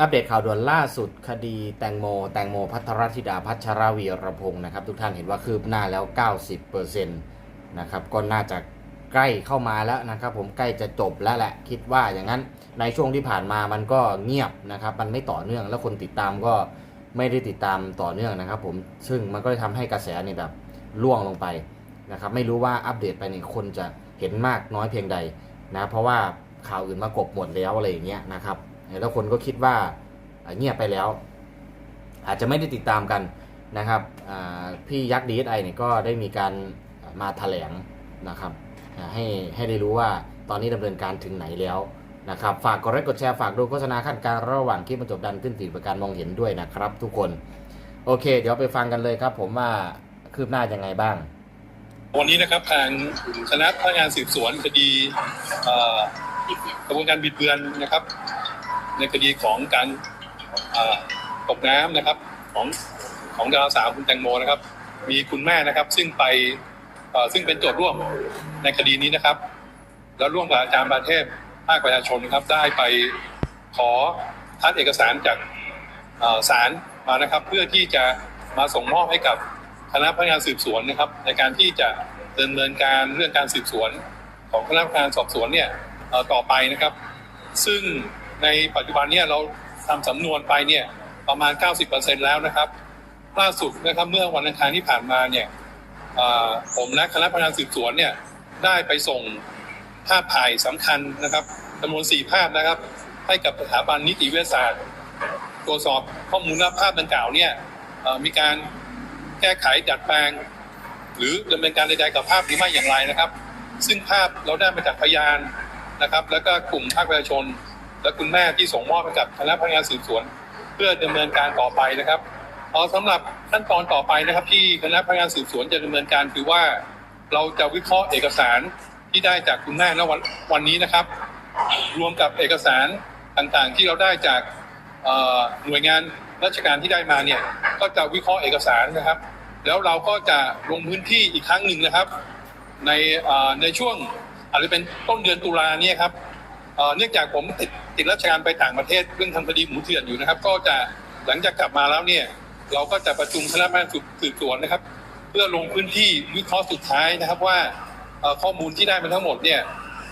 อัปเดตข่าวด่วนล่าสุดคดีแตงโม แตงโมพัทรธิดาพัชรวีรพงศ์นะครับ ทุกท่านเห็นว่าคืบหน้าแล้ว 90%นะครับก็น่าจะใกล้เข้ามาแล้วนะครับ ผมใกล้จะจบแล้วแหละ คิดว่าอย่างนั้นในช่วงที่ผ่านมามันก็เงียบนะครับ มันไม่ต่อเนื่องแล้วคนติดตามก็ไม่ได้ติดตามต่อเนื่องนะครับ ผมซึ่งมันก็เลยทำให้กระแสเนี่ยแบบล่วงลงไปนะครับ ไม่รู้ว่าอัปเดตไปนี่คนจะเห็นมากน้อยเพียงใดนะ เพราะว่าข่าวอื่นมากบหมดแล้วอะไรอย่างเงี้ยนะครับ แล้วคนก็คิดว่าเงียบไปแล้ว อาจจะไม่ได้ติดตามกันนะครับพี่ยักษ์ดีไอเนี่ยก็ได้มีการมาแถลงนะครับให้ให้ได้รู้ว่าตอนนี้ดำเนินการถึงไหนแล้วนะครับฝากกดไลค์กดแชร์ฝากดูโฆษณาขั้นกางระหว่างคลิปมันจบดันขึ้นติดประการมองเห็นด้วยนะครับ ทุกคนโอเค เดี๋ยวไปฟังกันเลยครับ ผมว่าคืบหน้ายังไงบ้าง วันนี้นะครับทางคณะพนักงานสืบสวนคดีกระบวนการบิดเบือนนะครับ ในคดีของการตกน้ำนะครับของของดาราสาวคุณแตงโมนะครับ มีคุณแม่นะครับ ซึ่งไปซึ่งเป็นโจทย์ร่วมในคดีนี้นะครับ แล้วร่วมกับอาจารย์ประเทศภาคประชาชนครับ ได้ไปขอทัดเอกสารจากศาลมานะครับ เพื่อที่จะมาส่งมอบให้กับคณะพนักงานสืบสวนนะครับ ในการที่จะดำเนินการเรื่องการสืบสวนของคณะพนักงานสอบสวนเนี่ยต่อไปนะครับ ซึ่ง ในปัจจุบันเนี่ยเราทำสำนวนไปเนี่ยประมาณ 90%แล้วนะครับล่าสุดนะครับเมื่อวันอังคารที่ผ่านมาเนี่ยผมและคณะพนักงานสืบสวนเนี่ยได้ไปส่งภาพถ่ายสำคัญนะครับจำนวน4ภาพนะครับ ให้กับสถาบันนิติวิทยาศาสตร์ ตรวจสอบข้อมูลและภาพดังกล่าวเนี่ยมีการแก้ไขดัดแปลง หรือดำเนินการใดๆกับภาพหรือไม่อย่างไรนะครับ ซึ่งภาพเราได้มาจากพยานนะครับ แล้วก็กลุ่มภาคประชาชน และคุณแม่ที่ส่งมอบให้กับคณะพนักงานสืบสวน เพื่อดำเนินการต่อไปนะครับพอาสำหรับขั้นตอนต่อไปนะครับ ที่คณะพนักงานสืบสวนจะดำเนินการคือว่าเราจะวิเคราะห์เอกสารที่ได้จากคุณแม่ณวันวันนี้นะครับ รวมกับเอกสารต่างๆ ที่เราได้จากหน่วยงานราชการที่ได้มาเนี่ยก็จะวิเคราะห์เอกสารนะครับ แล้วเราก็จะลงพื้นที่อีกครั้งหนึ่งนะครับ ในในช่วงอาจจะเป็นต้นเดือนตุลาเนี่ยครับ เนื่องจากผมติดติดราชการไปต่างประเทศเรื่องทำคดีหมูเถื่อนอยู่นะครับ ก็จะหลังจากกลับมาแล้วเนี่ย เราก็จะประชุมคณะพนักงานสืบสวนนะครับ เพื่อลงพื้นที่วิเคราะห์สุดท้ายนะครับว่าข้อมูลที่ได้มาทั้งหมดเนี่ย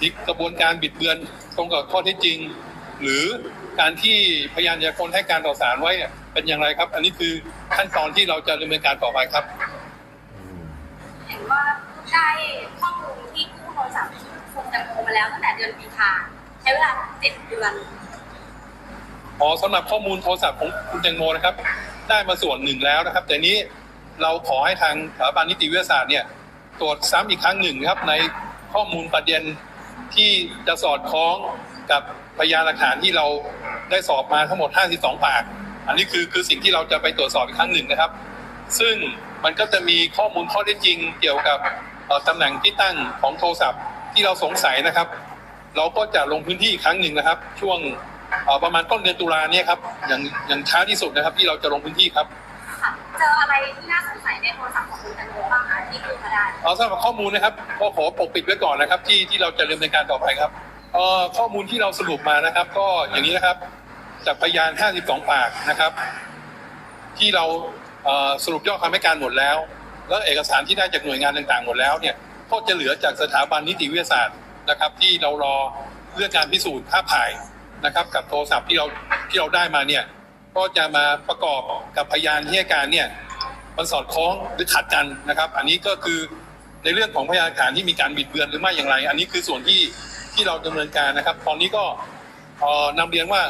มีกระบวนการบิดเบือนตรงกับข้อเท็จจริง หรือการที่พยานยากลให้การต่อศาลไว้เป็นอย่างไรครับ อันนี้คือขั้นตอนที่เราจะดำเนินการต่อไปครับเห็นว่าได้ข้อมูลที่กู้โทรศัพท์ส่งแตงโมมาแล้วตั้งแต่เดือนมีนา ช้เวลาเจ็ดเดือนอ๋อสำหรับข้อมูลโทรศัพท์ของคุณแตงโมนะครับ ได้มาส่วนหนึ่งแล้วนะครับ แต่นี้เราขอให้ทางสถาบันนิติวิทยาศาสตร์เนี่ยตรวจซ้ำอีกครั้งหนึ่งนะครับ ในข้อมูลประเด็นที่จะสอดคล้องกับพยานหลักฐานที่เราได้สอบมาทั้งหมด 52 ปาก อันนี้คือคือสิ่งที่เราจะไปตรวจสอบอีกครั้งหนึ่งนะครับ ซึ่งมันก็จะมีข้อมูลข้อเท็จจริงเกี่ยวกับตำแหน่งที่ตั้งของโทรศัพท์ที่เราสงสัยนะครับ เราก็จะลงพื้นที่อีกครั้งหนึ่งนะครับ ช่วงเอ่อประมาณต้นเดือนตุลาเนี่ยครับอย่างอย่างช้าที่สุดนะครับ ที่เราจะลงพื้นที่ครับค่ะเจออะไรที่น่าสงสัยในโทรศัพท์ของคุณแตงโมบ้างคะที่กู้มาได้เอาสำหรับข้อมูลนะครับก็ขอปกปิดไว้ก่อนนะครับ ที่ที่เราจะดำเนินการต่อไปครับเอ่อข้อมูลที่เราสรุปมานะครับ ก็อย่างนี้นะครับจากพยาน 52 ปากนะครับ ที่เราเอ่อสรุปยอดคำให้การหมดแล้ว แล้วเอกสารที่ได้จากหน่วยงานต่างๆ หมดแล้วเนี่ยก็จะเหลือจากสถาบันนิติวิทยาศาสตร์ นะครับที่เรารอเรื่องการพิสูจน์ภาพถ่ายนะครับ กับโทรศัพท์ที่เราที่เราได้มาเนี่ยก็จะมาประกอบกับพยานที่ให้การเนี่ยมันสอดคล้องหรือขัดกันนะครับ อันนี้ก็คือในเรื่องของพยานหลักฐานที่มีการบิดเบือนหรือไม่อย่างไร อันนี้คือส่วนที่ที่เราดำเนินการนะครับ ตอนนี้ก็เอ่อนำเรียนว่า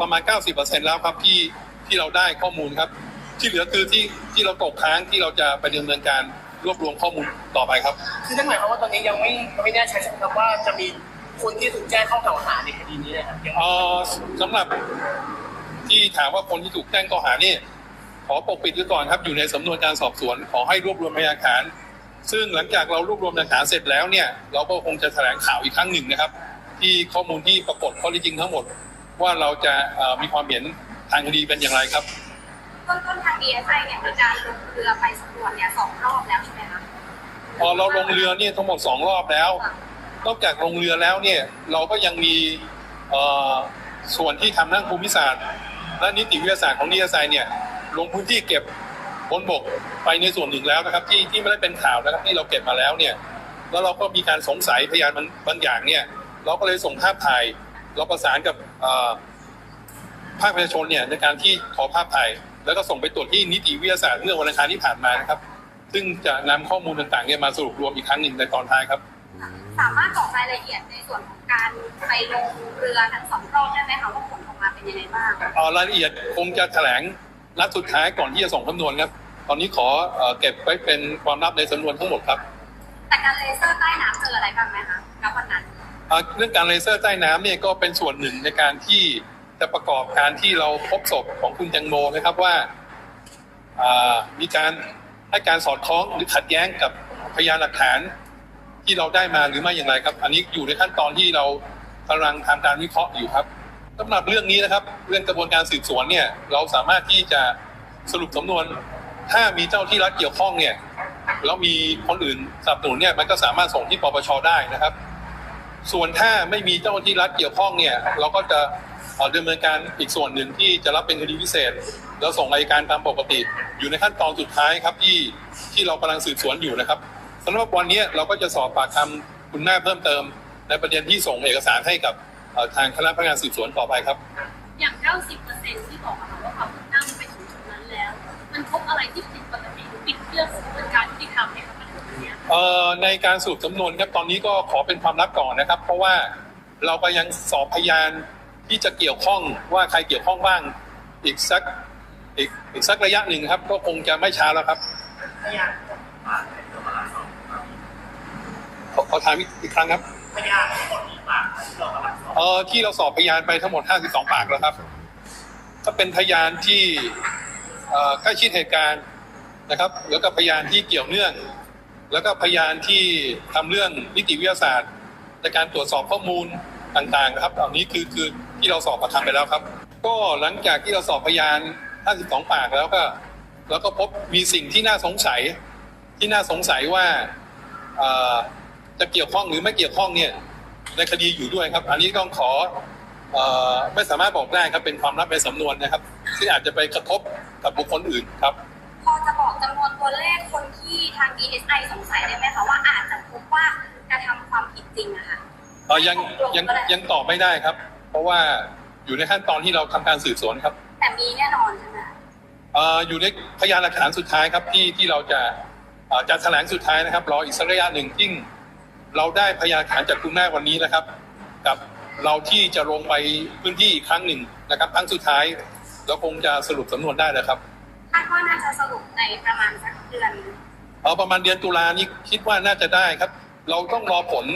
ประมาณ 90%แล้วครับที่ที่เราได้ข้อมูลครับ ที่เหลือคือที่ที่เราตกค้างที่เราจะไปดำเนินการ รวบรวมข้อมูลต่อไปครับ คือนั่นหมายความว่าตอนนี้ยังไม่ไม่แน่ชัดใช่ไหมครับว่าจะมีคนที่ถูกแจ้งข้อกล่าวหาในคดีนี้นะครับยังเอ่อสำหรับที่ถามว่าคนที่ถูกแจ้งข้อหานี่ขอปกปิดไว้ก่อนครับอยู่ในสำนวนการสอบสวน ขอให้รวบรวมพยานหลักฐาน ซึ่งหลังจากเรารวบรวมหลักฐานเสร็จแล้วเนี่ย เราก็คงจะแถลงข่าวอีกครั้งหนึ่งนะครับ ที่ข้อมูลที่ปรากฏข้อเท็จจริงทั้งหมด ว่าเราจะเอ่อมีความเห็นทางคดีเป็นอย่างไรครับ ต้นต้นทาง DSI เนี่ยมีการลงเรือไปสำรวจเนี่ยสองรอบแล้วใช่ไหมคะ พอเราลงเรือเนี่ยทั้งหมดสองรอบแล้วนอกจากลงเรือแล้วเนี่ยเราก็ยังมีส่วนที่ทำด้านภูมิศาสตร์ และนิติวิทยาศาสตร์ของนิยายไซเนี่ยลงพื้นที่เก็บบนบกไปในส่วนหนึ่งแล้วนะครับ ที่ที่ไม่ได้เป็นข่าวนะครับที่เราเก็บมาแล้วเนี่ยแล้วเราก็มีการสงสัยพยานบางบางอย่างเนี่ยเราก็เลยส่งภาพถ่าย เราประสานกับภาคประชาชนเนี่ยในการที่ขอภาพถ่าย แล้วก็ส่งไปตรวจที่นิติวิทยาศาสตร์เมื่อวันอังคารที่ผ่านมานะครับ ซึ่งจะนำข้อมูลต่างๆเนี่ยมาสรุปรวมอีกครั้งหนึ่งในตอนท้ายครับ สามารถบอกรายละเอียดในส่วนของการไปลงเรือทั้งสองรอบได้ไหมคะว่าผลออกมาเป็นยังไงบ้างเอ่อรายละเอียดคงจะแถลงนัดสุดท้ายก่อนที่จะส่งสำนวนครับ ตอนนี้ขอเอ่อเก็บไว้เป็นความลับในสำนวนทั้งหมดครับแต่การเลเซอร์ใต้น้ำเจออะไรบ้างไหมคะณวันนั้น เอ่อเรื่องการเลเซอร์ใต้น้ำเนี่ยก็เป็นส่วนหนึ่งในการที่จะประกอบการที่เราพบศพของคุณแตงโมนะครับว่าอ่ามีการ ให้การสอดคล้องหรือขัดแย้งกับพยานหลักฐานที่เราได้มาหรือไม่อย่างไรครับ อันนี้อยู่ในขั้นตอนที่เรากำลังทำการวิเคราะห์อยู่ครับสำหรับเรื่องนี้นะครับ เรื่องกระบวนการสืบสวนเนี่ยเราสามารถที่จะสรุปสำนวน ถ้ามีเจ้าที่รัฐเกี่ยวข้องเนี่ยแล้วมีคนอื่นสนับสนุนเนี่ยมันก็สามารถส่งที่ปปชได้นะครับ ส่วนถ้าไม่มีเจ้าที่รัฐเกี่ยวข้องเนี่ย เราก็จะ ดำเนินการอีกส่วนหนึ่งที่จะรับเป็นคดีพิเศษ แล้วส่งอัยการตามปกติ อยู่ในขั้นตอนสุดท้ายครับที่ที่เรากำลังสืบสวนอยู่นะครับสำหรับวันนี้เราก็จะสอบปากคำคุณแม่เพิ่มเติม ในประเด็นที่ส่งเอกสารให้กับเอ่อทางคณะพนักงานสืบสวนต่อไปครับ อย่าง 90%ที่บอกอะค่ะว่าความคืบหน้ามันไปถึงจุดนั้นแล้ว มันพบอะไรที่ผิดปกติหรือผิดเรื่องของกระบวนการยุติธรรมไหมคะมันถึงวันเนี้ยเอ่อในการสรุปสำนวนครับตอนนี้ก็ขอเป็นความลับก่อนนะครับ เพราะว่าเราก็ยังสอบพยาน ที่จะเกี่ยวข้องว่าใครเกี่ยวข้องบ้าง อีกสักอีกอีกสักระยะหนึ่งครับ ก็คงจะไม่ช้าแล้วครับพยานขอขอถามอีกอีกครั้งครับพยานทั้งหมดกี่ปากเรากำลังสอบเอ่อที่เราสอบพยานไปทั้งหมด 52 ปากแล้วครับ ก็เป็นพยานที่ใกล้ชิดเหตุการณ์นะครับ แล้วก็พยานที่เกี่ยวเนื่อง แล้วก็พยานที่ทำเรื่องนิติวิทยาศาสตร์ในการตรวจสอบข้อมูลต่างๆนะครับเหล่านี้คือคือ ที่เราสอบประคำไปแล้วครับ ก็หลังจากที่เราสอบพยาน 52 ปากแล้วก็แล้วก็พบมีสิ่งที่น่าสงสัย ที่น่าสงสัยว่าเอ่อจะเกี่ยวข้องหรือไม่เกี่ยวข้องเนี่ยในคดีอยู่ด้วยครับ อันนี้ต้องขอเอ่อไม่สามารถบอกได้ครับเป็นความลับในสำนวนนะครับ ซึ่งอาจจะไปกระทบกับบุคคลอื่นครับพอจะบอกจำนวนตัวเลขคนที่ทาง DSI สงสัยได้ไหมคะว่าอาจจะพบว่ากระทำความผิดจริงอะค่ะเอ่อยังยังยังตอบไม่ได้ครับเพ ราะว่าอยู่ในขั้นตอนที่เราทำการสืบสวนครับ แต่มีแน่นอนใช่ไหมคะเอ่ออยู่ในพยานหลักฐานสุดท้ายครับที่ที่เราจะเอ่อจะแถลงสุดท้ายนะครับ รออีกสักระยะหนึ่งที่เราได้พยานหลักฐานจากคุณแม่วันนี้นะครับ กับเราที่จะลงไปพื้นที่อีกครั้งหนึ่งนะครับครั้งสุดท้ายเราคงจะสรุปสำนวนได้แล้วครับคาดว่าน่าจะสรุปในประมาณสักเดือนเอาประมาณเดือนตุลานี้คิดว่าน่าจะได้ครับ เราต้องรอผล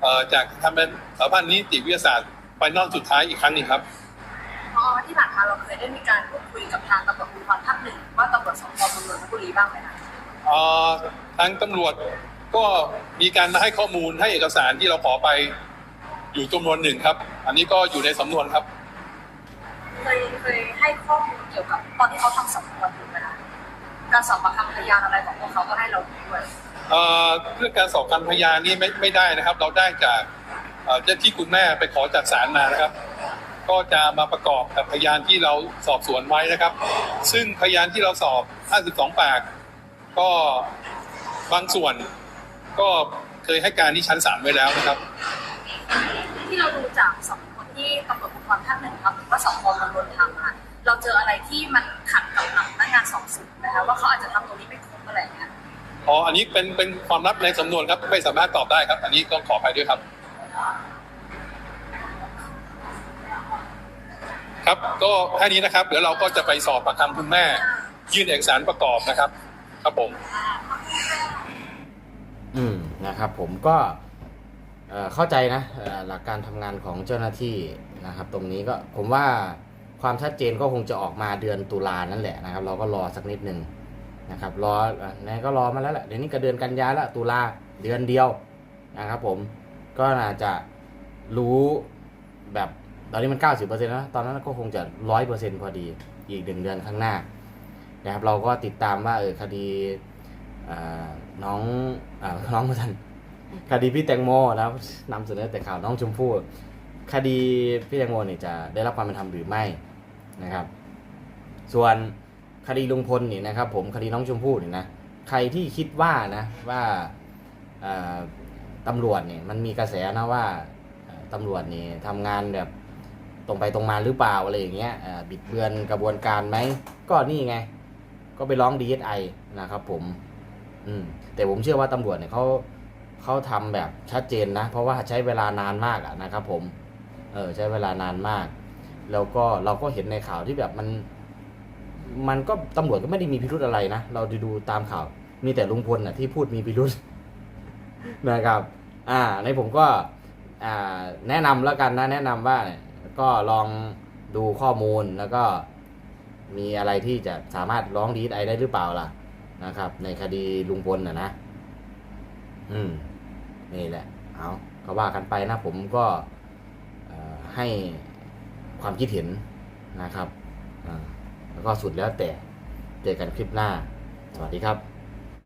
เอ่อจากทางเป็นสถาบันนิติวิทยาศาสตร์ ไฟนอลสุดท้ายอีกครั้งหนึ่งครับพอที่ผ่านมาเราเคยได้มีการพูดคุยกับทางตำรวจภูธรภาคหนึ่งว่าตำรวจสพเมืองนนทบุรีบ้างไหมคะเอ่อทางตำรวจก็มีการมาให้ข้อมูลให้เอกสารที่เราขอไปอยู่จำนวนหนึ่งครับ อันนี้ก็อยู่ในสำนวนครับ เคยเคยให้ข้อมูลเกี่ยวกับตอนที่เขาทำสำนวนถูกไหมคะการสอบปากคำพยานอะไรของพวกเขาก็ให้เราดูด้วยเอ่อเรื่องการสอบการพยานนี่ไม่ไม่ได้นะครับ เราได้จาก เอ่อเจ้าที่คุณแม่ไปขอจากศาลมานะครับ ก็จะมาประกอบกับพยานที่เราสอบสวนไว้นะครับ ซึ่งพยานที่เราสอบ 52 ปาก ก็บางส่วนก็เคยให้การที่ชั้นศาลไว้แล้วนะครับ ที่เราดูจากสำนวนที่ตำรวจภูธรภาคหนึ่งครับหรือว่าสพเมืองนนท์ทำมาเราเจออะไรที่มันขัดกับหลักพนักงานสอบสวนนะคะว่าเขาอาจจะทำตรงนี้ไม่ครบอะไรอย่างเงี้ยอ๋ออันนี้เป็นเป็นความลับในสำนวนครับไม่สามารถตอบได้ครับ อันนี้ต้องขออภัยด้วยครับ ครับก็แค่นี้นะครับเดี๋ยวเราก็จะไปสอบปากคำคุณแม่ ยื่นเอกสารประกอบนะครับ ครับผม อืมนะครับ ผมก็เข้าใจนะหลักการทำงานของเจ้าหน้าที่นะครับ ตรงนี้ก็ผมว่าความชัดเจนก็คงจะออกมาเดือนตุลานั่นแหละนะครับ เราก็รอสักนิดหนึ่งนะครับรออะก็รอมาแล้วแหละเดี๋ยวนี้ก็เดือนกันยาแล้วตุลาเดือนเดียวนะครับ ผมก็น่าจะรู้แบบ ตอนนี้มัน 90%นะตอนนั้นก็คงจะ 100%พอดีอีกหนึ่งเดือนข้างหน้านะครับเราก็ติดตามว่าเออคดีน้องอน้องมาทันคดีพี่แตงโมนะครับนำเสนอแต่ข่าวน้องชมพู่คดีพี่แตงโมเนี่ยจะได้รับความเป็นธรรมหรือไม่นะครับ ส่วนคดีลุงพลนี่นะครับ ผมคดีน้องชมพู่นี่นะใครที่คิดว่านะว่าตำรวจเนี่ยมันมีกระแสนะว่าตำรวจนี่ทำงานแบบ ตรงไปตรงมาหรือเปล่าอะไรอย่างเงี้ยบิดเบือนกระบวนการไหม ก็นี่ไง ก็ไปร้องดีเอสไอนะครับผม อืม แต่ผมเชื่อว่าตำรวจเนี่ยเขาเขาทำแบบชัดเจนนะ เพราะว่าใช้เวลานานมากอะนะครับผม เออ ใช้เวลานานมาก แล้วก็เราก็เห็นในข่าวที่แบบมัน มันก็ตำรวจก็ไม่ได้มีพิรุธอะไรนะ เราดูดูตามข่าว มีแต่ลุงพลน่ะที่พูดมีพิรุธนะครับ อ่า ในผมก็อ่าแนะนำแล้วกันนะ แนะนำว่า ก็ลองดูข้อมูลแล้วก็มีอะไรที่จะสามารถร้องดีไอได้หรือเปล่าล่ะนะครับ ในคดีลุงพลนะนะ อืม นี่แหละ เอาก็ว่ากันไปนะ ผมก็ให้ความคิดเห็นนะครับแล้วก็สุดแล้วแต่เจอกันคลิปหน้า สวัสดีครับ